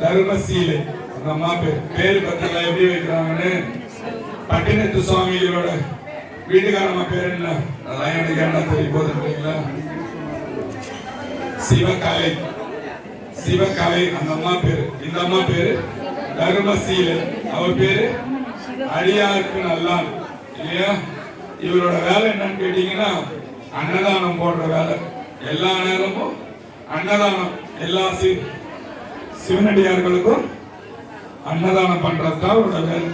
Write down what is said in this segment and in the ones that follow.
தர்மசீலை. அந்த அம்மா பேர் பேர் பத்திரிக்கை எப்படி வைக்கிறாங்கன்னு பட்டினத்து சுவாமிகளோட வீட்டுக்காரம்மா பேர் என்ன? அதான் எனக்கு என்ன தெரிய போதுன்றீங்களா சிவகலை. சிவகலை அந்த அம்மா பேரு. இந்த அம்மா பேரு தர்மசீலை. அவ பேரு அடியாருக்கு நல்லான். இல்லையா? இவரோட வேலை என்னன்னு கேட்டீங்கன்னா அன்னதானம் போடுற வேலை. எல்லா நேரமும் அன்னதானம். எல்லா சி சிவனடியார்களுக்கும் அன்னதானம் பண்றது தான் அவரோட வேலை.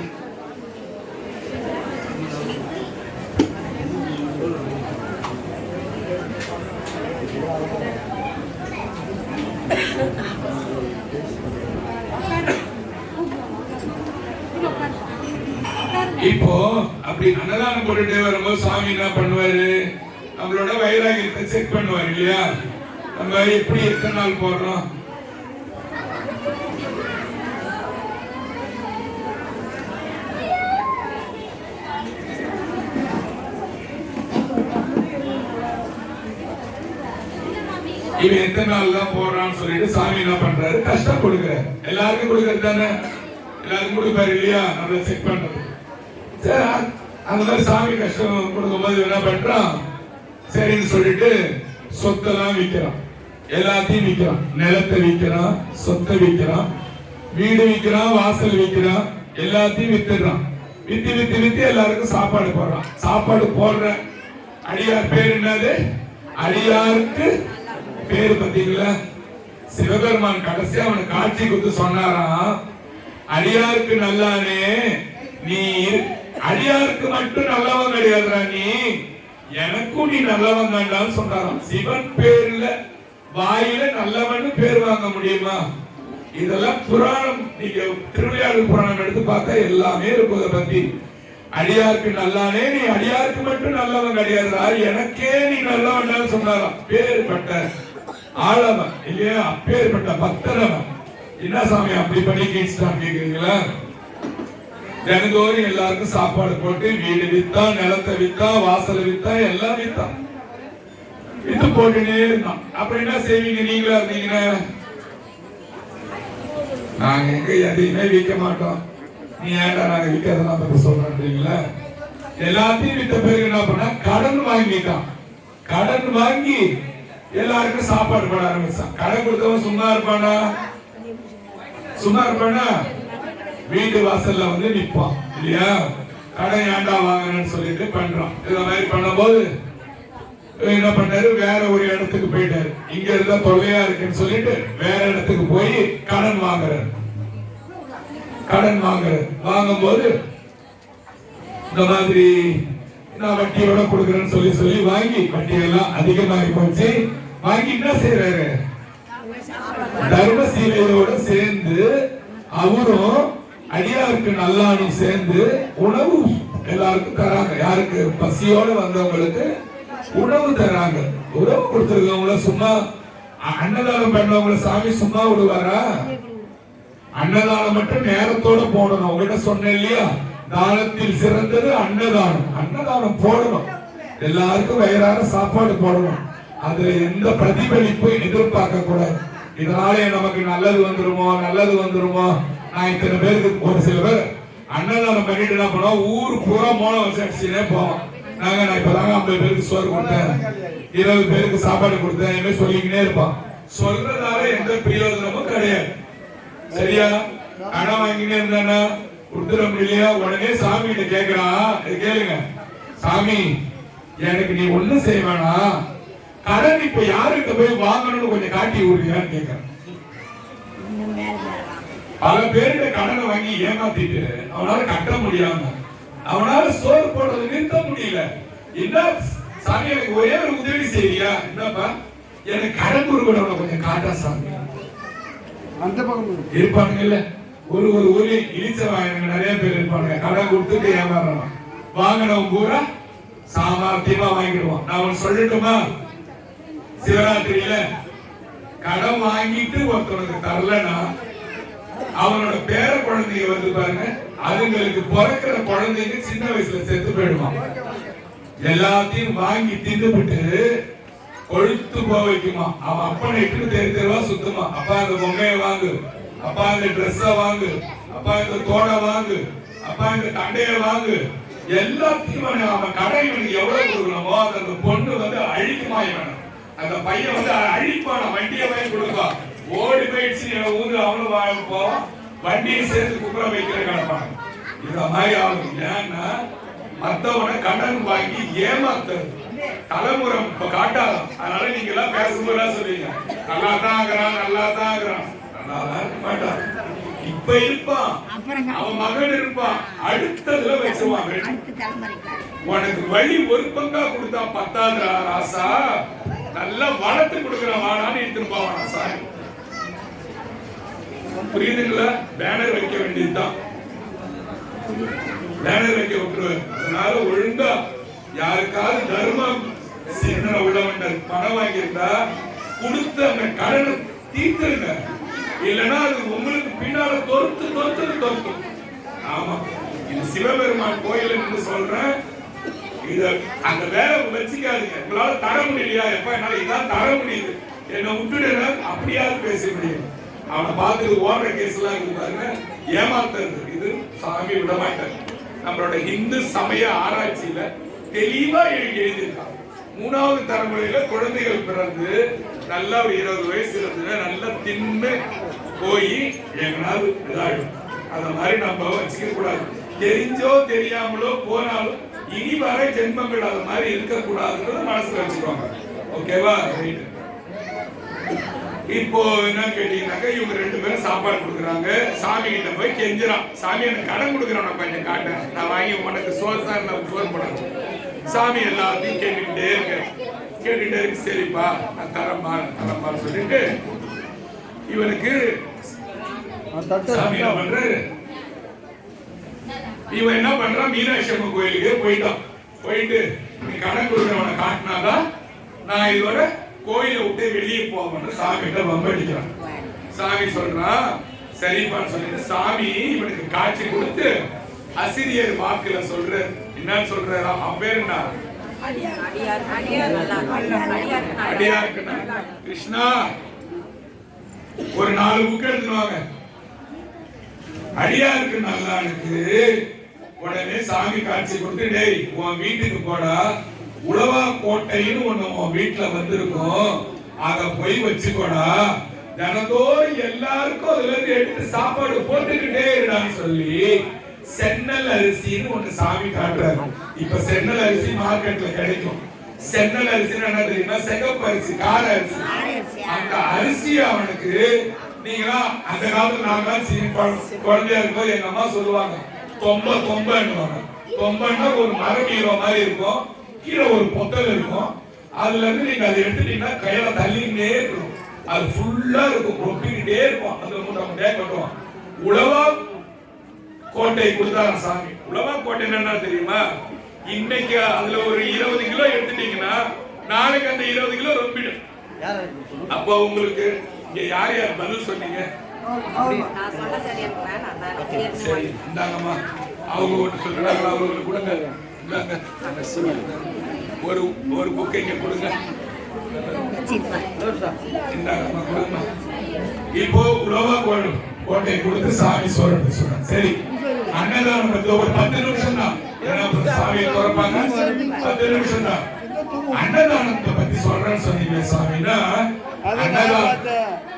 இப்போ அப்படி அன்னதானம் போட்டுட்டே வரும்போது சாமி என்ன பண்ணுவாரு? நம்மளோட வைராகியத்தை செக் பண்ணுவாரு இல்லையா? நம்ம எப்படி எத்தனை நாள் போடுறோம்? இவன் எத்தனை நாள் தான் போடுறான்னு சொல்லிட்டு சாமி என்ன பண்றாரு? கஷ்டம் கொடுக்குறாரு எல்லாருக்கும் கொடுக்கறது தானே? எல்லாருக்கும் கொடுப்பாரு இல்லையா? நம்ம செக் பண்றது. சரி அந்த மாதிரி சாமி கஷ்டம் கொடுக்கும்போது என்ன பண்றான்? சரின்னு சொல்லிட்டு சொத்தெல்லாம் விற்கிறான். எல்லாத்தையும் விற்கிறான். நிலத்தை விற்கிறான் சொத்தை விற்கிறான் வீடு விற்கிறான் வாசல் விற்கிறான் எல்லாத்தையும் வித்துடுறான். வித்து வித்து வித்து எல்லாருக்கும் சாப்பாடு போடுறான். சாப்பாடு போடுற அடியார் பேர் என்னது? அடியாருக்கு பேர் பாத்தீங்களா சிவபெருமான் கடைசியா அவனை காட்சி கொடுத்து சொன்னாராம் அடியாருக்கு நல்லானே நீ அடியாருக்கு மட்டும் நல்லவன் கிடையாதுரா நீ. எனக்கும் நீ நல்லவன் தான்டான்னு சொன்னாராம். சிவன் பேர்ல வாயில நல்லவன் பேர் வாங்க முடியுமா? இதெல்லாம் புராணம். நீங்க திருவிளையாடல் புராணம் எடுத்து பார்த்தா எல்லாமே இருக்கும் இதை பத்தி. அடியாருக்கு நல்லானே நீ அடியாருக்கு மட்டும் நல்லவன் கிடையாதுடா. எனக்கே நீ நல்லவன் சொன்னாராம். பேர்பட்ட ஆளவன் இல்லையா? அப்பேற்பட்ட பக்தரவன் என்ன சாமி அப்படி பண்ணி கீழ்ச்சிட்டான் கேக்குறீங்களா? தினந்தோறும் எல்லாருக்கும் சாப்பாடு போட்டு வீடு வித்தா நிலத்தை வித்தா வாசலை வித்தா எல்லாம் வித்தான் வித்து போட்டுட்டே இருந்தான் அப்புறம் என்ன செய்வீங்க? நீங்களா இருந்தீங்கன்னா? நாங்க எங்க எதையுமே விற்க மாட்டோம். நீ ஏன்டா நாங்க விற்கிறதெல்லாம் பத்தி சொல்றீங்களா எல்லாத்தையும் வித்த பிறகு என்ன பண்ண? கடன் வாங்கிட்டான் கடன் வாங்கி எல்லாருக்கும் சாப்பாடு போட ஆரம்பிச்சான். கடை கொடுத்தவன் சும்மா இருப்பானா? சும்மா இருப்பானா? வீட்டு வாசல்ல வந்து நிப்பான். இல்லையா? கடை ஏன்டா வாங்கணும்னு சொல்லிட்டு பண்றான். இத மாதிரி பண்ணும்போது என்ன பண்ணாரு? வேற ஒரு இடத்துக்கு போயிட்டாரு. இங்க இருந்தா தொல்லையா இருக்குன்னு சொல்லிட்டு வேற இடத்துக்கு போய் கடன் வாங்குறாரு. கடன் வாங்குறாரு. வாங்கும்போது இந்த மாதிரி நான் வட்டியோட கொடுக்குறேன்னு சொல்லி சொல்லி வாங்கி வட்டியெல்லாம் அதிகமாகி போச்சு. வாங்கி என்ன செய்யறாரு தர்மசீலையோட சேர்ந்து அவரும் அடியாருக்கு நல்லானும் சேர்ந்து உணவு எல்லாருக்கும் தராங்க. யாருக்கு? பசியோட வந்தவங்களுக்கு உணவு தராங்க. உணவு கொடுத்துருக்கவங்கள சும்மா அன்னதானம் பண்ணவங்கள சாமி சும்மா விடுவாரா? அன்னதானம் மட்டும் நேரத்தோட போடணும். உங்ககிட்ட சொன்னேன் இல்லையா? தானத்தில் சிறந்தது அன்னதானம். அன்னதானம் போடணும். எல்லாருக்கும் வயிறார சாப்பாடு போடணும். அதுல எந்த பிரதிபலிப்பும் எதிர்பார்க்க கூடாது இதனாலே நமக்கு நல்லது வந்துருமோ நல்லது வந்துருமோ? நான் இத்தனை பேருக்கு ஒரு சில பேர் அன்னதானம் பண்ணிட்டு என்ன பண்ணுவோம்? ஊர் பூரா மோன வச்சு போவோம். நாங்க நான் இப்பதாங்க ஐம்பது பேருக்கு சோறு கொடுத்தேன். இருபது பேருக்கு சாப்பாடு கொடுத்தேன். இனிமே சொல்லிக்கினே இருப்பான் சொல்றதால எந்த பிரயோஜனமும் கிடையாது. சரியா? கடன் வாங்கினே இருந்தானா? கொடுத்துட முடியலையா உடனே சாமி கிட்ட கேக்குறான் கேளுங்க. சாமி எனக்கு நீ ஒண்ணும் செய்ய வேணாம். கடன் இப்ப யாருக்கிட்ட போய் வாங்கணும்னு கொஞ்சம் காட்டி விடுறியான்னு கேக்குறேன். பல பேருடைய கடனை வாங்கி ஏமாத்திட்டு அவனால கட்ட முடியாம அவனால சோறு போடுறது நிறுத்த முடியல. என்ன சாமி எனக்கு ஒரே ஒரு உதவி செய்யறியா என்னப்பா? எனக்கு கடன் கொடுக்கணும் கொஞ்சம் காட்டா சாமி. அந்த பக்கம். இருப்பானுங்கல்ல? ஒரு ஒரு ஊர்ல இழிச்ச வாங்கினவங்க நிறைய பேர் இருப்பானுங்க. கடன் கொடுத்துட்டு ஏமாறணும் வாங்கினவன் பூரா சாமர்த்தியமா வாங்கிடுவான். நான் ஒன்னு சொல்லட்டுமா? சிவராத்திரியில கடன் வாங்கிட்டு ஒருத்தனுக்கு தரலன்னா அவனோட பேர குழந்தைய வந்து பாருங்க அதுங்களுக்கு பிறக்கிற குழந்தைங்க சின்ன வயசுல செத்து போயிடுவான் எல்லாத்தையும் வாங்கி தின்னுபிட்டு கொழுத்து போக வைக்குமா? அவன் அப்பனை எட்டு தெரு தெருவா சுத்துமா? அப்பா இந்த பொம்மையை வாங்கு. அப்பா இந்த ட்ரெஸ்ஸ வாங்கு. அப்பா இந்த தோடை வாங்கு. அப்பா இந்த தண்டைய வாங்கு. எல்லாத்தையும் அவன் அவன் கடை இவனுக்கு எவ்வளவு கொடுக்கணுமோ? அது அந்த பொண்ணு வந்து அழிக்குமா வேணும் அந்த பையன் வந்து அழிப்பான வண்டியை வாங்கி கொடுப்பான். ஓடி போயிடுச்சு ஊரு அவனும் வாங்க போவான். வண்டியை சேர்த்து குப்புற வைக்கிற கிடப்பான். இந்த மாதிரி ஆகும். ஏன்னா மத்தவனை கடன் வாங்கி ஏமாத்துறது தலைமுறை இப்ப காட்டாதான் அதனால நீங்க எல்லாம் பேசும்போது சொல்லுவீங்க நல்லா தான் ஆகுறான் நல்லா தான் ஆகுறான். நல்லா தான் இருக்க மாட்டான். இப்ப இருப்பான். அவன் மகன் இருப்பான். அடுத்ததுல தலைமுறைக்கு. உனக்கு வழி ஒரு பங்கா கொடுத்தா பத்தாதுடா ராசா. நல்லா வளர்த்து கொடுக்குறான். வாடான்னு எடுத்துட்டு போவானா சாமி புரியுதுங்களா? பேனர் வைக்க வேண்டியதுதான். பேனர் வைக்க விட்டுருவாரு அதனால ஒழுங்கா யாருக்காவது தர்மம் சிந்தனை உள்ளவன் பணம் வாங்கியிருந்தா கொடுத்த அந்த கடனை தீர்த்துருங்க. இல்லைன்னா அது உங்களுக்கு பின்னால தொறுத்து தொறுத்து தொறுத்தும் ஆமா இது சிவபெருமான் கோயில் என்று சொல்றேன். இத அந்த வேலை வச்சுக்காதீங்க. உங்களால தர முடியலையா? எப்ப என்னால இதான் தர முடியுது. என்ன விட்டுடுங்க. அப்படியாவது பேச முடியும். அவனை பார்த்து ஓடுற கேஸ் எல்லாம் இருக்கு பாருங்க. ஏமாத்துறது. இது சாமி விட மாட்டாங்க நம்மளோட இந்து சமய ஆராய்ச்சியில தெளிவா எழுதி எழுதியிருக்காங்க மூணாவது தலைமுறையில குழந்தைகள் பிறந்து நல்லா ஒரு இருபது வயசு இருந்தது நல்லா தின்னு போய் எங்கனாவது இதாயிடும். அந்த மாதிரி நம்ம வச்சுக்க கூடாது. தெரிஞ்சோ தெரியாமலோ போனாலும் இனி வர ஜென்மங்கள் அது மாதிரி இருக்க கூடாதுன்றத மனசுல வச்சுக்கோங்க. ஓகேவா? ரைட் இப்போ என்ன கேட்டீங்கன்னாக்கா இவங்க ரெண்டு பேரும் சாப்பாடு கொடுக்குறாங்க. சாமி கிட்ட போய் கெஞ்சுறான். சாமி எனக்கு கடன் கொடுக்குறான். கொஞ்சம் காட்டேன் நான் வாங்கி உனக்கு சோறு தான் நான் சோறு போடுறேன் சாமி எல்லாத்தையும் கேட்டுக்கிட்டே இருக்கேன் கேட்டுக்கிட்டே இருக்கு. சரிப்பா நான் தரமா தரமான்னு சொல்லிட்டு இவனுக்கு சாமி என்ன பண்றாரு? இவன் என்ன பண்றான்? மீனாட்சி அம்மன் கோயிலுக்கு போயிட்டான். போயிட்டு நீ கடன் கொடுக்கறவனை காட்டினாதான் நான் இதுவரை கோயிலை விட்டு வெளியே போவேன் சாமி கிட்ட வம்படிக்கிறான். சாமி சொல்றான் சரிப்பான்னு சொல்லிட்டு சாமி இவனுக்கு காட்சி கொடுத்து அசிரியர் வாக்குல சொல்ற என்னன்னு சொல்றாரா? அவ்வேறுனா பேர் கிருஷ்ணா ஒரு நாலு புக்கு எடுத்துன்னு அடியாருக்கு நல்லானுக்கு உடனே சாமி காட்சி கொடுத்து டேய் உன் வீட்டுக்கு போடா. உழவா கோட்டைன்னு ஒண்ணு உன் வீட்டுல வந்திருக்கும். அத போய் வச்சுக்கோடா. தினந்தோறும் எல்லாருக்கும் அதுல இருந்து எடுத்து சாப்பாடு போட்டுக்கிட்டே இருடான்னு சொல்லி சென்னல் அரிசின்னு ஒண்ணு சாமி காட்டுறாரு. இப்ப சென்னல் அரிசி மார்க்கெட்ல கிடைக்கும். சென்னல் அரிசின்னு என்ன தெரியுமா? சிகப்பு அரிசி கார அரிசி. அந்த அரிசி அவனுக்கு நீங்களா அந்த காலத்துல நாங்க சின்ன குழ- குழந்தையா இருக்கும்போது எங்க அம்மா சொல்லுவாங்க தொம்ப தொம்பன்னுவாங்க. தொம்பன்னா ஒரு மரமீரோ மாதிரி இருக்கும். கீழே ஒரு பொத்தல் இருக்கும். அதுல இருந்து நீங்க அதை எடுத்துட்டீங்கன்னா கையில தள்ளிக்கிட்டே இருக்கணும் அது ஃபுல்லா இருக்கும். ரொப்பிக்கிட்டே இருக்கும். அந்த மூட்டை மூட்டையா கட்டுவான் உழவா கோட்டை கொடுத்தாராம் சாமி. உழவா கோட்டை என்னன்னா தெரியுமா? இன்னைக்கு அதுல ஒரு இருபது கிலோ எடுத்துட்டீங்கன்னா நாளைக்கு அந்த இருபது கிலோ ரொம்பிடும். அப்போ உங்களுக்கு இங்க யார் யார் பதில் சொன்னீங்க? சரி. இந்தாங்கம்மா. அவங்க ஒன்று சொல்றாங்க அவங்களுக்கு கொடுங்க. இந்தாங்க. ஒரு ஒரு புக்கை இங்க கொடுங்க. இந்தாங்கம்மா கொடுங்கம்மா. இப்போ உழவா கோடு கோட்டை கொடுத்து சாமி சொல்றது சொல்றேன். சரி. அன்னதானம் பத்தி ஒரு பத்து நிமிஷம் தான். ஏன்னா சாமியை திறப்பாங்க. பத்து நிமிஷம் தான். அன்னதானத்தை பத்தி சொல்றேன்னு சொன்னீங்க சாமினா அதுதான்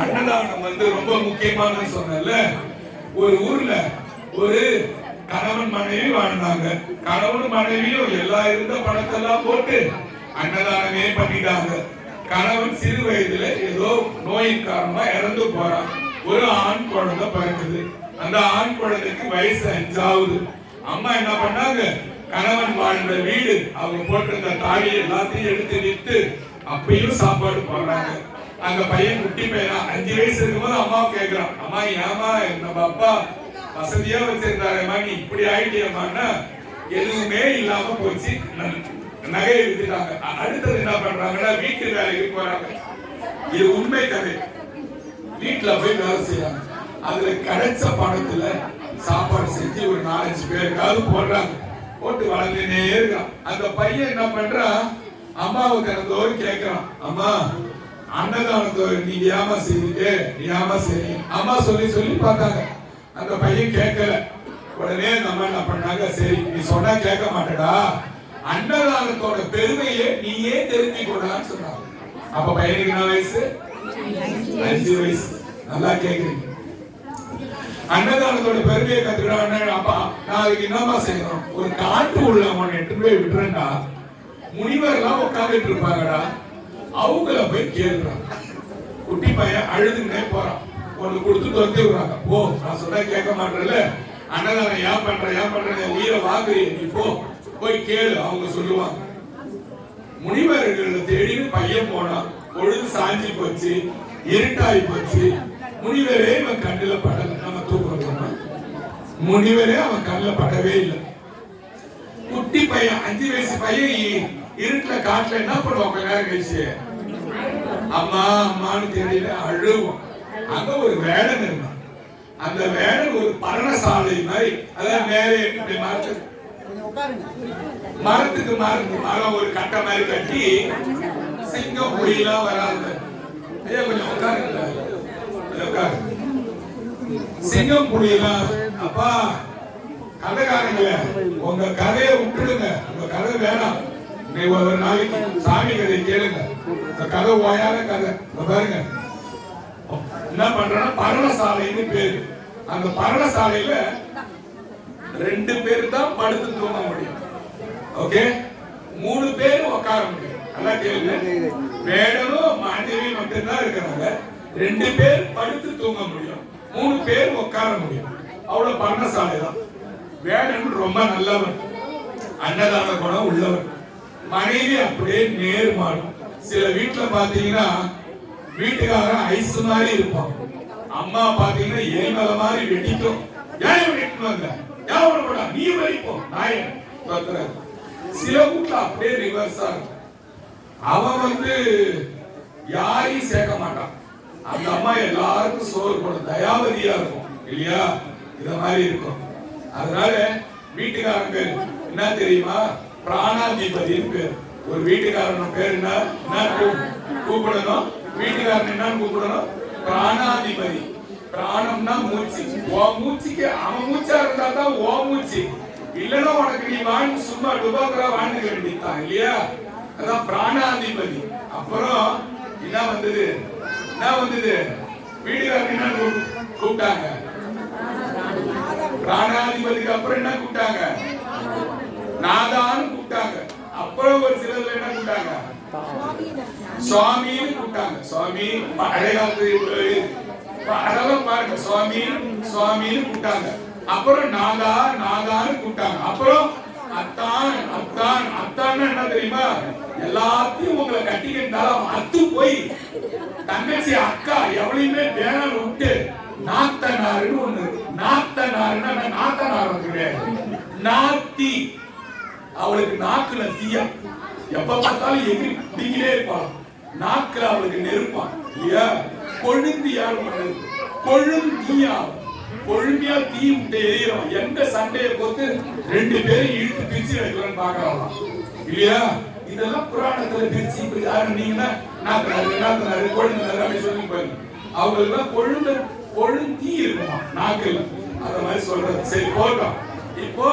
அன்னதானம் வந்து ரொம்ப முக்கியமானது சொன்னல ஒரு ஊர்ல ஒரு கணவன் மனைவி வாழ்ந்தாங்க. கணவன் மனைவியும் எல்லா இருந்த பணத்தெல்லாம் போட்டு அன்னதானமே பண்ணிட்டாங்க. கணவன் சிறு வயதுல ஏதோ நோயின் காரணமா இறந்து போறான். ஒரு ஆண் குழந்தை பிறக்குது. அந்த ஆண் குழந்தைக்கு வயசு அஞ்சாவது. அம்மா என்ன பண்ணாங்க? கணவன் வாழ்ந்த வீடு அவங்க போட்டிருந்த தாலி எல்லாத்தையும் எடுத்து வித்து அப்பயும் சாப்பாடு போடுறாங்க. அங்க பையன் குட்டி பையனா அஞ்சு வயசு இருக்கும்போது அம்மா கேக்குறான். அம்மா ஏமா நம்ம அப்பா வசதியா வச்சிருந்தாரேம்மா நீ இப்படி ஆயிட்டியம்மான்னா எதுவுமே இல்லாம போச்சு. நகையை வித்துட்டாங்க. அடுத்தது என்ன பண்றாங்கன்னா வீட்டு வேலைக்கு போறாங்க. இது உண்மை கதை. வீட்டுல போய் வேலை செய்யறாங்க அதுல கிடைச்ச பணத்துல சாப்பாடு செஞ்சு ஒரு நாலஞ்சு பேருக்காவது போடுறாங்க. போட்டு வளர்ந்துனே இருக்கான். அந்த பையன் என்ன பண்றான்? அம்மாவை திறந்தோடு கேட்கிறான். அம்மா அன்னதானத்தை நீங்க ஏமா செய்றீங்க ஏமா செய்றீங்க அம்மா சொல்லி சொல்லி பார்த்தாங்க. அந்த பையன் கேட்கல. உடனே அந்த அம்மா என்ன பண்ணாங்க? சரி நீ சொன்னா கேட்க மாட்டடா. அன்னதானத்தோட பெருமையை நீயே தெரிஞ்சுக்கூடான்னு சொன்னாங்க. அப்ப பையனுக்கு என்ன வயசு? அஞ்சு வயசு. நல்லா கேக்குறீங்க. அன்னதானத்தோட பெருமையை கத்துக்கிட்டாங்க அப்பா நான் அதுக்கு என்னமா செய்யணும்? ஒரு காட்டு உள்ளவன் எட்டு போய் விட்டுறேன்டா. முனிவர் எல்லாம் உட்கார்ந்துட்டு இருப்பாங்கடா. அவங்கள போய் கேளுறாங்க குட்டி பையன் அழுதுகிட்டே போறான். ஒண்ணு கொடுத்து தொத்தி விடுறாங்க. போ நான் சொன்னா கேட்க மாட்டேன்ல. அண்ணன் ஏன் பண்ற ஏன் பண்ற உயிரை வாங்குறிய நீ போ. போய் கேளு அவங்க சொல்லுவாங்க. முனிவர்களை தேடி பையன் போனான். பொழுது சாஞ்சி போச்சு இருட்டாகி போச்சு. முனிவரே இவன் கண்ணுல படல. நம்ம தூக்குறோம் முனிவரே அவன் கண்ணுல படவே இல்லை. குட்டி பையன் அஞ்சு வயசு பையன் இருட்டுல காட்டுல என்ன பண்ணுவோம் கொஞ்ச நேரம் கழிச்சு. அம்மா அம்மான்னு தெரியல அழுவோம் அங்க ஒரு வேடன் இருந்தான். அந்த வேடன் ஒரு பரணசாலை மாதிரி அதான் மேலே இப்படி மரத்துக்கு. மரத்துக்கு மரம் ஒரு கட்டை மாதிரி கட்டி சிங்கம் புலியெல்லாம் வராது ஐயா கொஞ்சம் உட்காருங்க. கொஞ்சம் உட்காரு. சிங்கம் புலியெல்லாம் அப்பா கதைக்காரங்களே உங்க கதையை விட்டுடுங்க. உங்க கதை வேணாம். நீ ஒரு நாளைக்கு சாமி கதை கேளுங்க. இந்த கதை ஓயாத கதை. பாருங்க. என்ன பண்றேன்னா பரணசாலைன்னு பேரு. அந்த பரணசாலையில ரெண்டு பேர் தான் படுத்து தூங்க முடியும். ஓகே மூணு பேர் உட்கார முடியும். நல்லா கேளுங்க. வேடனும் மனைவி மட்டும்தான் இருக்கிறாங்க. ரெண்டு பேர் படுத்து தூங்க முடியும். மூணு பேர் உட்கார முடியும். அவ்வளவு பரணசாலை தான். வேடன் ரொம்ப நல்லவன். அன்னதான குணம் உள்ளவன். மனைவி அப்படியே நேர்மாடும் சில வீட்டுல பாத்தீங்கன்னா வீட்டுக்காரன் ஐஸ் மாதிரி இருப்பான். அம்மா பாத்தீங்கன்னா ஏமல மாதிரி வெட்டிக்கும். ஏன் வெடிக்கணுங்க யாரும் கூட நீ வரைக்கும் நாய பார்க்கிறாரு. சில வீட்டுல அப்படியே ரிவர்ஸா இருக்கும். அவன் வந்து யாரையும் சேர்க்க மாட்டான். அந்த அம்மா எல்லாருக்கும் சோறு போட தயாவதியா இருக்கும். இல்லையா? இத மாதிரி இருக்கும். அதனால வீட்டுக்காரன் என்ன தெரியுமா? பிராணாதிபதினு பேர். ஒரு வீட்டுக்காரன் பேர் என்ன? கூப்பிடணும். வீட்டுக்காரன் என்னன்னு கூப்பிடணும்? பிராணாதிபதி பிராணம்னா மூச்சு. ஓ மூச்சுக்கு அவன் மூச்சா இருந்தா தான் ஓ மூச்சு. இல்லைன்னா உனக்கு நீ வாங்கி சும்மா டுபாக்கரா வாழ்ந்துக்க வேண்டித்தான் இல்லையா? அதான் பிராணாதிபதி அப்புறம் என்ன வந்தது? என்ன வந்தது? வீடுகாரர் என்ன கூப்பிட்டாங்க? பிராணாதிபதிக்கு அப்புறம் என்ன கூப்பிட்டாங்க? நாதான் ஒரு சிலர்ல என்ன கூட்டாங்க சுவாமின்னு கூட்டாங்க சுவாமி அதெல்லாம் பாருங்க. சுவாமி சுவாமின்னு கூட்டாங்க அப்புறம் நாதா நாதான்னு கூட்டாங்க அப்புறம் அத்தான் அத்தான் அத்தான் என்ன தெரியுமா? எல்லாத்தையும் உங்களை கட்டிக்கிட்டாலும் அத்து போய் தங்கச்சி அக்கா எவ்வளையுமே பேனல் விட்டு நாத்தனாருன்னு ஒண்ணு இருக்கு. நாத்தனாருன்னா நான் நாத்தனார் கிடையாது நாத்தி. அவளுக்கு நாக்குல தீயா. எப்ப பார்த்தாலும் எகிரி பிடிக்கிட்டே இருப்பான் நாக்குல அவளுக்கு நெருப்பான் இல்லையா கொழுந்தியால் கொழும் தீயா? கொழுந்தியா தீ விட்டு எரியும் எந்த சண்டையை பொறுத்து ரெண்டு பேரும் இழுத்து பிரிச்சு வைக்கலாம்னு பாக்குறாங்களாம் இல்லையா இதெல்லாம் புராணத்துல பிரிச்சு இப்படி யாரு நீங்கன்னா நாத்தனாரு நாத்தனாரு கொழுந்தனாரு அப்படி சொல்லி பாருங்க. அவங்களுக்கு கொழுந்த கொழுந்தீ இருக்குமா? நாக்குல. அத மாதிரி சொல்றது. சரி போட்டோம் இப்போ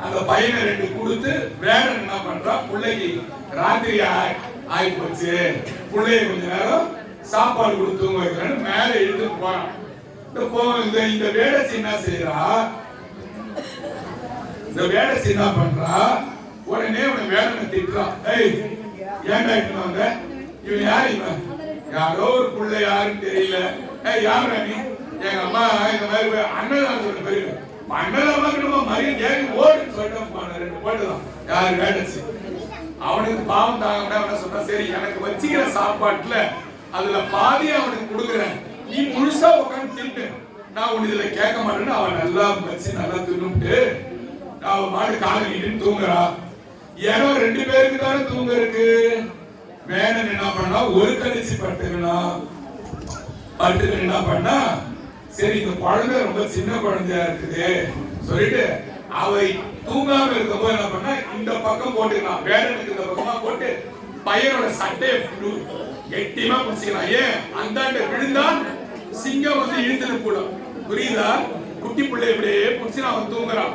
அந்த பையனை ரெண்டு கொடுத்து வேற என்ன பண்றான் பிள்ளைக்கு ராத்திரி ஆ- ஆகி போச்சு பிள்ளைய கொஞ்ச நேரம் சாப்பாடு கொடுத்து தூங்க வைக்கிறேன்னு மேல எழுந்து போறான். இந்த இந்த இந்த வேடச்சி என்ன செய்யறா இந்த வேடச்சி என்ன பண்றா? உடனே உன வேலை திட்டுறான். ஏய் ஏன்டா இட்டு வந்த? இவன் யார் இவன்? யாரோ ஒரு பிள்ளை யாருன்னு தெரியல. ஏய் யாருடா நீ? எங்க அம்மா இந்த மாதிரி அண்ணன் சொல்ற பெரியவன் அண்ணன் நம்ம மரியாதை ஏறி ஓடுன்னு சொல்லிட்டு போன ரெண்டு போட்டுதான் யாரு வேடச்சி அவனுக்கு பாவம் தாங்க அவன சொன்னா சரி எனக்கு வச்சுக்கிற சாப்பாட்டுல அதுல பாதி அவனுக்கு கொடுக்குறேன். நீ முழுசா உட்காந்து தின்னு நான் உன் இதுல கேட்க மாட்டேன்னு அவன் நல்லா வச்சு நல்லா தின்னுட்டு அவன் மாடு காலை நீட்டு தூங்குறா. ஏன்னா ரெண்டு பேருக்கு தானே தூங்க இருக்கு. வேணன் என்ன பண்ணா? ஒரு கழிச்சு பட்டுக்கனா பட்டுக்கு என்ன பண்ணா? சரி இந்த குழந்தை ரொம்ப சின்ன குழந்தையா இருக்குது. சொல்லிட்டு அவை தூங்காம இருக்கும்போது என்ன பண்ணா இந்த பக்கம் போட்டுக்கலாம். பேரனுக்கு இந்த பக்கமா போட்டு பையனோட சட்டையை புழு கெட்டியமா பிடிச்சிக்கலாம். ஏன்? அந்தாண்ட விழுந்தா சிங்கம் வந்து இழுத்துல கூடும் புரியுதா? குட்டி பிள்ளை இப்படியே பிடிச்சி அவன் தூங்குறான்.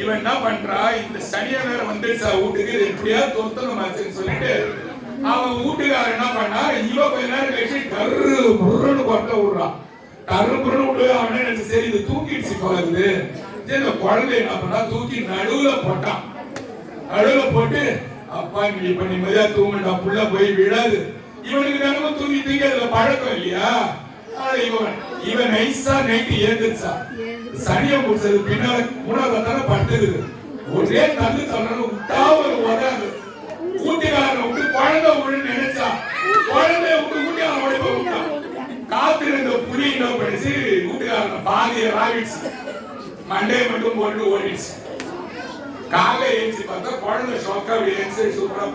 இவன் என்ன பண்றா? இந்த சனியா வேற வந்துடுச்சா வீட்டுக்கு. இது எப்படியா தொத்தணும் சொல்லிட்டு அவன் வீட்டுக்காரன் என்ன பண்ணா இவன் கொஞ்ச நேரம் கழிச்சு கரு முருன்னு கொட்ட விடுறான். புருன்னு விட்டு அவனே நினைச்சு சரி இது தூக்கிடுச்சு போகுது இந்த குழந்தை என்ன பண்ணா தூக்கி நடுவுல போட்டான் நடுவுல போட்டு அப்பா நீ இப்ப நிம்மதியா தூங்குடா புள்ள போய் விடாது இவனுக்கு தினமும் தூங்கி தூங்கி அதுல பழக்கம் இல்லையா? இவன் இவன் நைஸா நைட்டு ஏந்துச்சா சனிய முடிச்சது பின்னால மூணாவது தானே படுத்துக்குது. ஒரே தள்ளு தள்ளணும் விட்டா ஒரு உதறாது ஊட்டிக்காரனை விட்டு குழந்தை விடுன்னு நினைச்சா. குழந்தைய விட்டு ஊட்டி அவன் ஓடி போய் விட்டான் காத்திருந்த புலி என்ன பண்ணிச்சு வீட்டுக்காரங்க பாதிய வாங்கிடுச்சு மண்டையை மட்டும் போட்டு ஓடிடுச்சு. காலைல ஏஞ்சி பார்த்தா குழந்தை ஷோக்கா அப்படி ஏஞ்சி சூப்பரா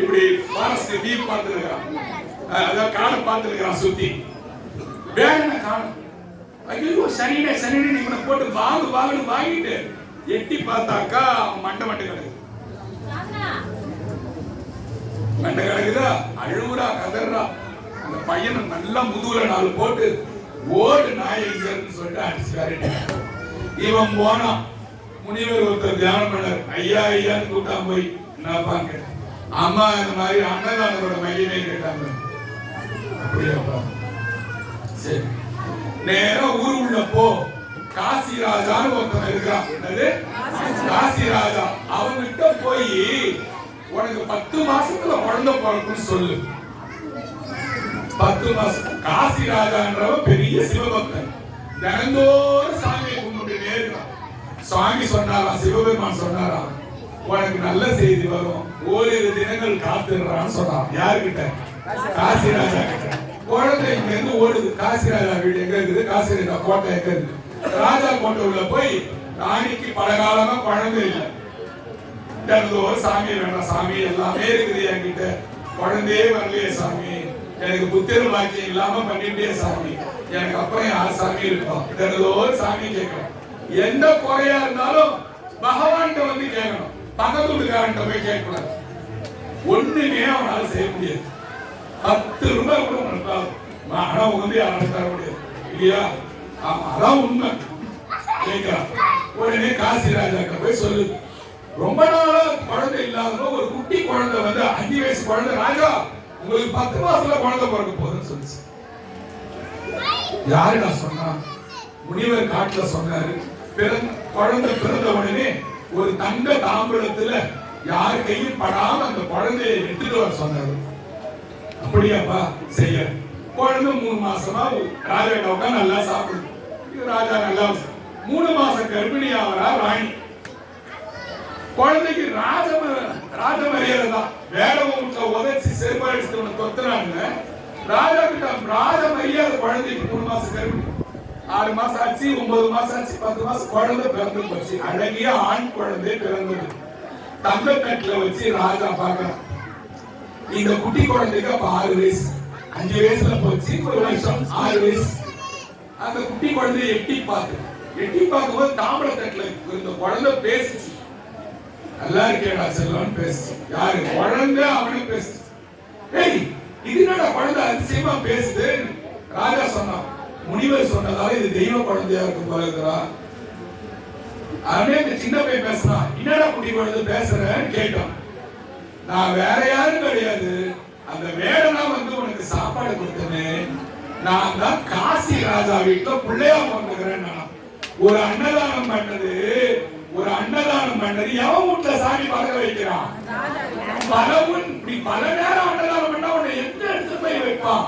இப்படி ஃபாரஸ்ட் டீப் பார்த்துருக்கான் அதான் காண பார்த்துருக்கான் சுத்தி. வேகனை காணும் ஐயோ சனினே சனினே இவனை போட்டு வாங்கு வாங்குன்னு வாங்கிட்டு எட்டி பார்த்தாக்கா மண்டை மண்டை கிடக்கு. மண்டை கிடக்குதா? அழுவுறா கதறா பையனை நல்லா முதுகுல நாலு போட்டு ஓடு நாய் எங்க இருக்குன்னு சொல்லிட்டு அடிச்சு. இவன் போனான். முனிவர் ஒருத்தர் தியானம் பண்ணார். ஐயா ஐயான்னு கூட்டான் போய். நான் பாங்க அம்மா இந்த மாதிரி அன்னதானத்தோட மகிமை கேட்டாங்க. அப்படியாப்பா சரி. நேரா ஊர் உள்ள போ. காசி ராஜான்னு ஒருத்தன் இருக்கான் என்னது? காசி ராஜா அவன்கிட்ட போய் உனக்கு பத்து மாசத்துல குழந்தை பிறக்கும்னு சொல்லு. பத்து மாசம். காசி ராஜான்றவன் பெரிய சிவபக்தன் தினந்தோறும் சாமியை கும்பிட்டு இருக்கான் சுவாமி சொன்னாராம் சிவபெருமான் சொன்னாராம் உனக்கு நல்ல செய்தி வரும். ஓரிரு தினங்கள் காத்துடுறான்னு சொன்னான் யாருக்கிட்ட காசி ராஜா கிட்ட. குழந்தை இங்க இருந்து ஓடுது. காசி ராஜா வீடு எங்க இருக்குது? காசி ராஜா கோட்டை எங்க இருக்குது? ராஜா கோட்டை உள்ள போய் ராணிக்கு பல காலமா குழந்தை இல்லை. தினந்தோறும் சாமி வேண்டாம். சாமி எல்லாமே இருக்குது என்கிட்ட. குழந்தையே வரலையே சாமி. எனக்கு புத்திர பாக்கியம் இல்லாம பண்ணிட்டே சாமி. எனக்கு அப்புறம் யார் சாமி இருக்கும் தினந்தோறும் சாமி கேட்கணும். எந்த குறையா இருந்தாலும் பகவான்கிட்ட வந்து கேட்கணும். பக்கத்து வீட்டுக்காரன்ட்ட போய் கேட்கக்கூடாது. ஒண்ணுமே அவனால செய்ய முடியாது. பத்து ரூபாய் கூட உனக்கு ஆனா வந்து யாரும் தர முடியாது. இல்லையா? ஆமா அதான் உண்மை. கேட்கிறான் உடனே காசி ராஜாக்க போய் சொல்லு ரொம்ப நாளா குழந்தை இல்லாதவங்க ஒரு குட்டி குழந்தை வந்து அஞ்சு வயசு குழந்தை ராஜா உங்களுக்கு பத்து மாசத்துல குழந்தை பிறக்க போகுதுன்னு சொல்லுச்சு. யாருடா சொன்னா? முனிவர் காட்டுல சொன்னாரு பிறந்த குழந்தை பிறந்த உடனே ஒரு தங்க தாம்பூலத்துல யார் கையும் படாம அந்த குழந்தையை எடுத்துட்டு வர சொன்னாரு. அப்படியாப்பா செய்ய. குழந்தை மூணு மாசமா ராஜா உட்காந்து நல்லா சாப்பிடுது. ராஜா நல்லா மூணு மாசம் கர்ப்பிணி ஆவரா ராணி. குழந்தைக்கு ராஜ ராஜ மரியாதை தான். வேற உதச்சி செருப்பாடிச்சு தொத்துறாங்க ராஜா கிட்ட ராஜ மரியாதை குழந்தைக்கு மூணு மாசம் கருவி. ஆறு மாசம் ஆச்சு ஒன்பது மாசம் ஆச்சு பத்து மாசம் குழந்தை பிறந்து போச்சு. அழகிய ஆண் குழந்தை பிறந்தது. தங்க தட்டுல வச்சு ராஜா பார்க்கறான். இந்த குட்டி குழந்தைக்கு அப்ப ஆறு வயசு. அஞ்சு வயசுல போச்சு ஒரு வருஷம் ஆறு வயசு. அந்த குட்டி குழந்தைய எட்டி பார்க்கு எட்டி பார்க்கும்போது தாமிர தட்டுல இந்த குழந்தை பேசிச்சு. நல்லா இருக்கேடா செல்வன் பேசு யாரு? குழந்தை அவனும் பேசு ஏய் இது என்னடா குழந்தை? அதிசயமா பேசுது. ராஜா சொன்னான் முனிவர் சொன்னதால இது தெய்வ குழந்தையா இருக்கும் போல இருக்குதா அவனே இந்த சின்ன பையன் பேசுறான் என்னடா குட்டி குழந்தை பேசுறேன்னு கேட்டான். நான் வேற யாரும் கிடையாது. அந்த வேடனா வந்து உனக்கு சாப்பாடு கொடுத்தனே. நான் தான் காசி ராஜா வீட்டுல பிள்ளையா பிறந்துக்கிறேன் நான் ஒரு அன்னதானம் பண்ணது ஒரு அன்னதானம் பண்ணது எவன் வீட்டுல சாமி பறக்க வைக்கிறான்? பலவும் இப்படி பல நேரம் அன்னதானம் பண்ணா உன்னை எந்த எடுத்து போய் வைப்பான்?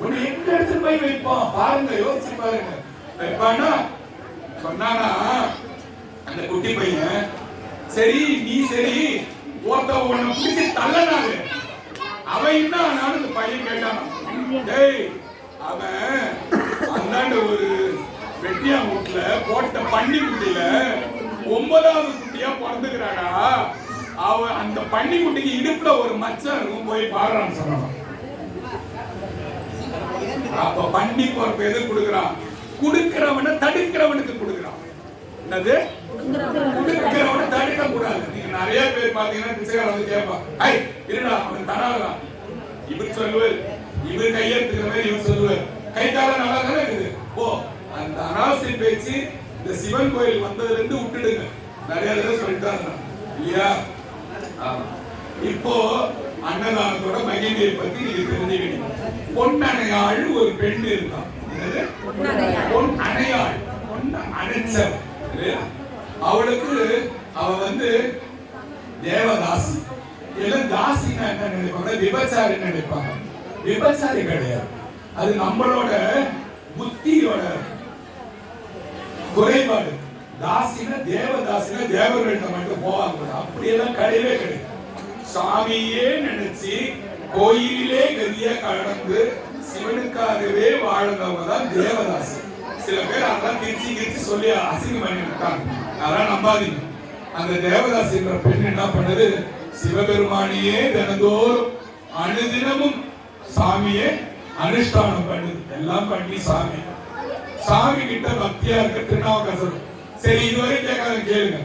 உன்னை எந்த எடுத்து போய் வைப்பான்? பாருங்க யோசிச்சு பாருங்க. வைப்பானா? சொன்னானா அந்த குட்டி பையன் சரி நீ சரி ஒருத்த உன்னை பிடிச்சி தள்ளனாரு. அவன் என்ன ஆனாலும் இந்த பையன் கேட்டான் டேய் அவன் அந்தாண்ட ஒரு வெட்டியா வீட்டுல போட்ட பன்னி குட்டியில ஒன்பதாவது குட்டியா பிறந்துக்கிறாடா? அவ அந்த பன்னி குட்டிக்கு இடுப்புல ஒரு மச்சம் இருக்கும் போய் பாடுறான் சொன்னான். அப்ப பன்னி பொறுப்பு எது கொடுக்குறான்? கொடுக்கிறவனை தடுக்கிறவனுக்கு கொடுக்குறான். என்னது? கொடுக்கிறவனை தடுக்க கூடாது நீங்க நிறைய பேர் பாத்தீங்கன்னா பிச்சைக்காரன் வந்து கேட்பான். ஐ இருடா அவன் தராதான் இவர் சொல்லுவார். இவர் கையெழுத்துக்கிற மாதிரி இவர் சொல்லுவார். கை கால நல்லா தானே இருக்குது? ஓ அந்த அனாவசிய பேச்சு இந்த சிவன் கோயில் வந்ததுல இருந்து விட்டுடுங்க. நிறைய தடவை சொல்லிட்டாங்க. இல்லையா. இப்போ அன்னதானத்தோட மகிமையை பத்தி நீங்க தெரிஞ்சுக்கணும். பொன்னணையாள் ஒரு பெண் இருக்கான். பொன் அணையாள் பொண்ணு இல்லையா? அவளுக்கு அவ வந்து தேவதாசி. எல்லாம் தாசின்னா என்ன நினைப்பாங்க? விபச்சாரி நினைப்பாங்க. விபச்சாரி கிடையாது. அது நம்மளோட புத்தியோட குறைபாடு. தாசின தேவ தாசின தேவர்கள்ட்ட மட்டும் போவாங்க அப்படியெல்லாம் கிடையவே கிடையாது. சாமியே நினைச்சு கோயிலே கதியா கடந்து சிவனுக்காகவே வாழ்ந்தவங்க தான் தேவதாசி. சில பேர் அதெல்லாம் திருச்சி திருச்சி சொல்லி அசிங்கம் பண்ணி விட்டாங்க. அதெல்லாம் நம்பாதீங்க. அந்த தேவதாசின்ற பெண் என்ன பண்ணது? சிவபெருமானியே தினந்தோறும் அனுதினமும் சாமியே அனுஷ்டானம் பண்ணுது. எல்லாம் பண்ணி சாமி. சாமி கிட்ட பக்தியா இருக்க திருநாவுக்கரசர் சரி இதுவரை கேட்காத கேளுங்க.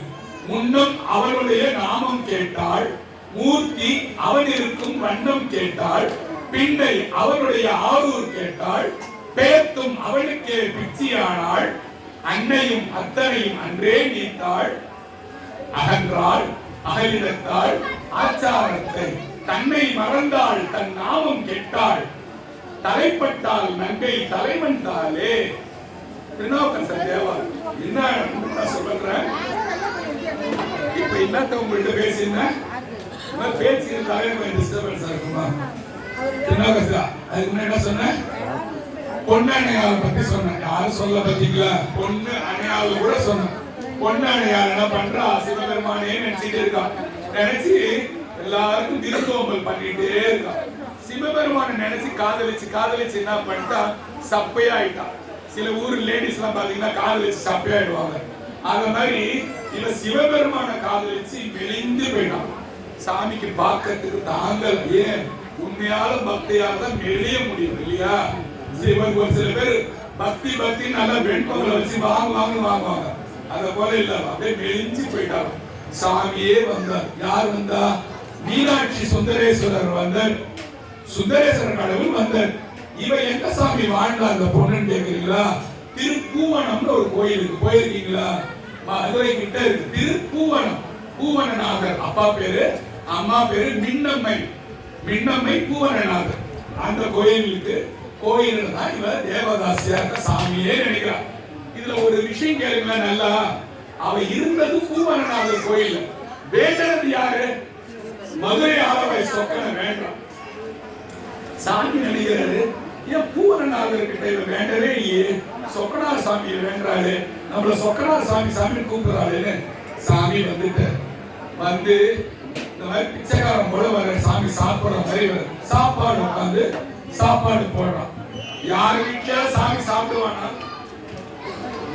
முன்னம் அவனுடைய நாமம் கேட்டாள் மூர்த்தி அவன் இருக்கும் வண்ணம் கேட்டாள் பின்னை அவனுடைய ஆரூர் கேட்டாள் பேத்தும் அவனுக்கே பிச்சியானாள் அன்னையும் அத்தனையும் அன்றே நீத்தாள். அகன்றாள் அகலிடத்தாள் ஆச்சாரத்தை தன்னை மறந்தாள் தன் நாமம் கெட்டாள். தலைப்பட்டால் நங்கை தலைவந்தாலே திருநாவுக்கரசர் தேவா என்ன சொல்றேன்? இப்ப என்னத்த உங்கள்ட்ட பேசியிருந்தேன் பேச்சு இருந்தாலே கொஞ்சம் டிஸ்டர்பன்ஸா இருக்குமா? திருநாவுக்கரசா அதுக்கு முன்னாடி என்ன சொன்னேன்? பொண்ணு அணையாளை பத்தி சொன்னேன். யாரும் சொல்ல பார்த்தீங்களா பொண்ணு அணையாள கூட சொன்னேன். பொண்ணு அணையாள் என்ன பண்றா? சிவபெருமானே நினைச்சிட்டு இருக்கா. நினைச்சு எல்லாருக்கும் திருத்தோம்பல் பண்ணிட்டே இருக்கா. சிவபெருமானை நினைச்சு காதலிச்சு காதலிச்சு என்ன பண்ணிட்டா? சப்பையாயிட்டான் சில ஊர் லேடிஸ் எல்லாம் பாத்தீங்கன்னா காதலிச்சு சப்பையாயிடுவாங்க. அந்த மாதிரி இவ சிவபெருமான காதலிச்சு மெலிந்து போயிட்டான். சாமிக்கு பார்க்கறதுக்கு தாங்கள் ஏன்? உண்மையால பக்தியால தான் மெலிய முடியும் இல்லையா? சிவன் ஒரு சில பேர் பக்தி பக்தி நல்லா வெண்பொங்கலை வச்சு வாங்க வாங்க வாங்குவாங்க. அத போல இல்ல. அப்படியே மெலிஞ்சு போயிட்டாங்க சாமியே வந்தார். யார் வந்தா? மீனாட்சி சுந்தரேஸ்வரர் வந்தார். சுந்தரேஸ்வரர் கடவுள் வந்தார். இவ எங்க சாமி வாழ்ந்தா அந்த பொண்ணுன்னு கேக்குறீங்களா? திருப்பூவனம்னு ஒரு கோயிலுக்கு போயிருக்கீங்களா? மதுரை கிட்ட இருக்கு. திருப்பூவனம் பூவனநாதர் அப்பா பேரு? அம்மா பேரு மின்னம்மை. மின்னம்மை பூவனநாதர் அந்த கோயிலுக்கு கோயில்ல தான் இவ தேவதாசியா இருக்க சாமியே நினைக்கிறா. இதுல ஒரு விஷயம் கேளுங்க நல்லா. அவ இருந்தது பூவனநாதர் கோயில் வேண்டது யாரு? மதுரை ஆரவை சொக்கனை வேண்டாம். சாமி நினைக்கிறாரு. ஏன் பூவரநாதர் கிட்ட வேண்டவே இல்லையே. சொக்கனார் சாமி வேண்டாரு நம்மள சொக்கனார் சாமி சாமி கூப்பிடுறாருன்னு சாமி வந்துட்டு வந்து இந்த மாதிரி பிச்சைக்காரன் போல வர சாமி சாப்பிடுற மாதிரி சாப்பாடு உட்காந்து சாப்பாடு போடுறான். யார் வீட்டுல சாமி சாப்பிடுவானா?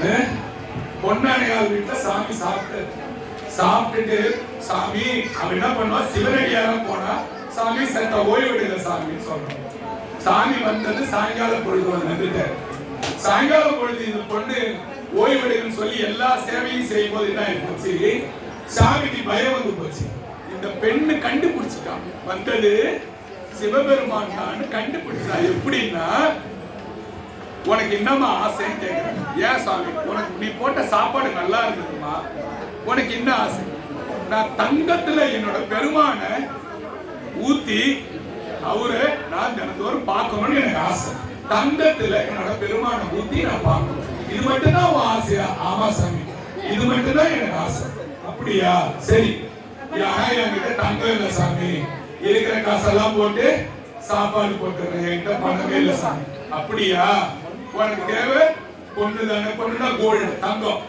அஹ்? வீட்டுல சாமி சாப்பிட்டு சாப்பிட்டுட்டு சாமி அவன் என்ன பண்ணுவான்? சிவனடியாரம் போனா? சாமி சத்த ஓய்வெடுங்க சாமின்னு சொல்றான். சாமி வந்தது சாயங்கால பொழுது நின்றுட்டார் சாயங்கால பொழுது இது பொண்ணு ஓய்வெடுங்கன்னு சொல்லி எல்லா சேவையும் செய்யும் போது என்ன போச்சு சாமிக்கு பயம் வந்து போச்சு. இந்த பெண்ணு கண்டுபிடிச்சிட்டான் வந்தது சிவபெருமான் தான் கண்டுபிடிச்சா. எப்படின்னா உனக்கு என்னம்மா ஆசைன்னு கேட்கிறேன் ஏன் சாமி உனக்கு நீ போட்ட சாப்பாடு நல்லா இருந்ததுமா உனக்கு என்ன ஆசை? நான் தங்கத்துல என்னோட பெருமானை ஊத்தி அவரு நான் தினந்தோறும் பார்க்கணும்னு எனக்கு ஆசை. தங்கத்துல என்னோட பெருமான ஊத்தி நான் பார்க்கணும். இது மட்டும்தான் உன் ஆசையா? ஆமா சாமி. இது மட்டும்தான் எனக்கு ஆசை. அப்படியா? சரி. ஆனா என்கிட்ட தங்கம் இல்ல சாமி? இருக்கிற காசெல்லாம் போட்டு சாப்பாடு போட்டுறேன். என்கிட்ட பணமே இல்ல சாமி. அப்படியா? உனக்கு தேவை பொண்ணு தானே பொண்ணுனா கோல்டு தங்கம்.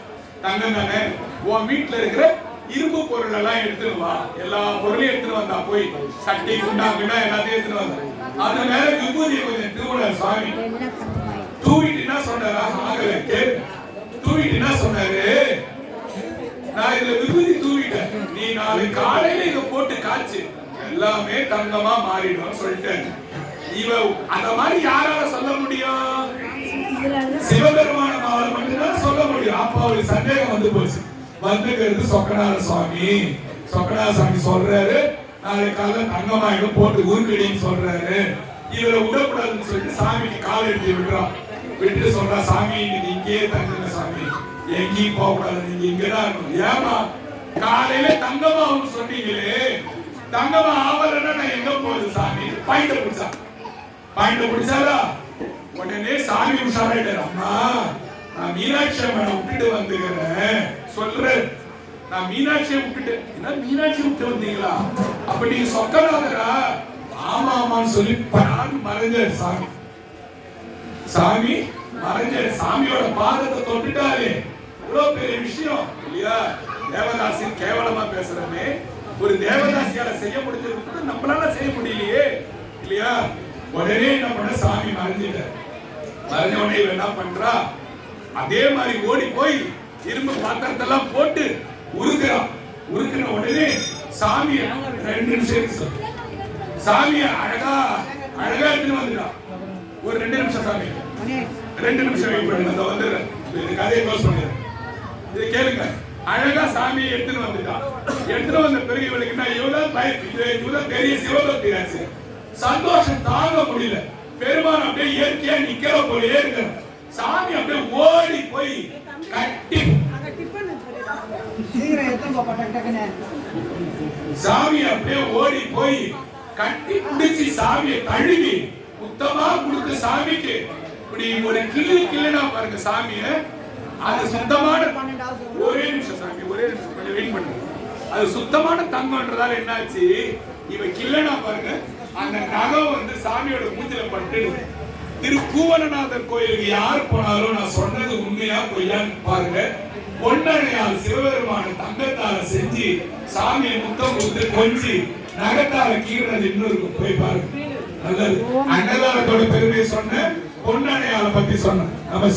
தங்கம் தானே? உன் வீட்டுல இருக்கிற இரும்பு பொருள் எல்லாம் எடுத்துட்டு வா. எல்லா பொருளையும் எடுத்துட்டு வந்தா போய் சட்டி குண்டா குண்டா எல்லாத்தையும் எடுத்துட்டு வந்தா அது மேல விபூதியை கொஞ்சம் திருவிழா சுவாமி. தூவிட்டு என்ன சொன்னாரா? ஆகல கேளு. தூவிட்டு என்ன சொன்னாரு. நான் இதுல விபூதி தூவிட்டேன். நீ நாளை காலையில இத போட்டு காய்ச்சு. எல்லாமே தங்கமா மாறிடும் சொல்லிட்டேன் இவ அந்த மாதிரி யாரால சொல்ல முடியும்? சிவபெருமான மட்டும்தான் சொல்ல முடியும். அப்ப அவருக்கு சந்தேகம் வந்து போச்சு. வந்துக்கிறது சொக்கநாத சுவாமி சொக்கநாத சாமி சொல்றாரு நாளைக்கு காலைல தங்கமாயிடும் போட்டு உருக்கடின்னு சொல்றாரு. இவரை விடக்கூடாதுன்னு சொல்லிட்டு சாமிக்கு கால் எடுத்து விடுறான். விட்டு சொல்றா சாமி இன்னைக்கு இங்கேயே தங்குங்க சாமி. எங்கேயும் போக கூடாது நீங்க இங்கதான் இருக்கணும். ஏமா காலையில தங்கமாவும் சொன்னீங்களே தங்கமா ஆவலன்னா நான் எங்க போகுது சாமி? பாயிண்ட பிடிச்சா. பாயிண்ட பிடிச்சாரா உடனே சாமி உஷாராயிட்டாரு. அம்மா நான் மீனாட்சி அம்மனை விட்டுட்டு வந்துக்கிறேன். சொல்றேன். நான் மீனாட்சியை விட்டுட்டேன் என்ன மீனாட்சி விட்டு வந்தீங்களா? அப்ப நீங்க சொக்கநாதரா? ஆமா ஆமான்னு சொல்லி படான்னு மறைஞ்ச சாமி. சாமி மறைஞ்ச சாமியோட பாதத்தை தொட்டுட்டாலே இவ்வளவு பெரிய விஷயம் இல்லையா? தேவதாசி கேவலமா பேசுறமே. ஒரு தேவதாசியால செய்ய முடிஞ்சது கூட நம்மளால செய்ய முடியலையே இல்லையா? உடனே என்ன பண்ண சாமி மறைஞ்சிட்டார். மறைஞ்ச உடனே என்ன பண்றா? அதே மாதிரி ஓடி போய் இரும்பு பாத்திரத்தெல்லாம் போட்டு உருக்குறான் உருக்குன உடனே சாமிய ரெண்டு நிமிஷம் இருக்கு சொல்லு. சாமியை அழகா அழகா எடுத்துட்டு வந்துட்டான் ஒரு ரெண்டு நிமிஷம் சாமி. ரெண்டு நிமிஷம் வெயிட் பண்ணுங்க. அந்த வந்துடுறேன். இந்த கதையை க்ளோஸ் பண்ணுறேன் இதை கேளுங்க. அழகா சாமியை எடுத்துட்டு வந்துட்டான். எடுத்துட்டு வந்த பிறகு இவளுக்கு என்ன இவதான் பய- இது பெரிய சிவபக்தியாச்சு சந்தோஷம் தாங்க முடியல. பெருமான் அப்படியே இயற்கையா நிக்கிற போலயே இருக்கு சாமி அப்படியே ஓடி போய் கட்டி. சீக்கிரம் அப்படியே ஓடி போய் கட்டி பிடிச்சி சாமியை தழுவி சுத்தமா கொடுத்து சாமிக்கு. இப்படி ஒரு கிள்ளி கிள்ளினா பாருங்க சாமிய. அது சுத்தமான ஒரே நிமிஷம் சாமி ஒரே நிமிஷம். கொஞ்சம் வெயிட் பண்ணுங்க அது சுத்தமான தங்கம்ன்றதால என்னாச்சு? இவ கிள்ளனா பாருங்க அந்த நகம் வந்து சாமியோட மூஞ்சில பட்டு திரு பூவனநாதர் கோயிலுக்கு யார் போனாலும் நான் சொன்னது உண்மையா பொய்யான்னு பாருங்க. பொன்னணையால் சிவபெருமான தங்கத்தால செஞ்சு சாமியை முத்தம் கொடுத்து கொஞ்சி நகத்தால கீழே இன்னொரு போய் பாருங்க. நல்லது. அன்னதானத்தோட பெருமையை சொன்ன பொன்னணையால பத்தி சொன்னேன் நம்ம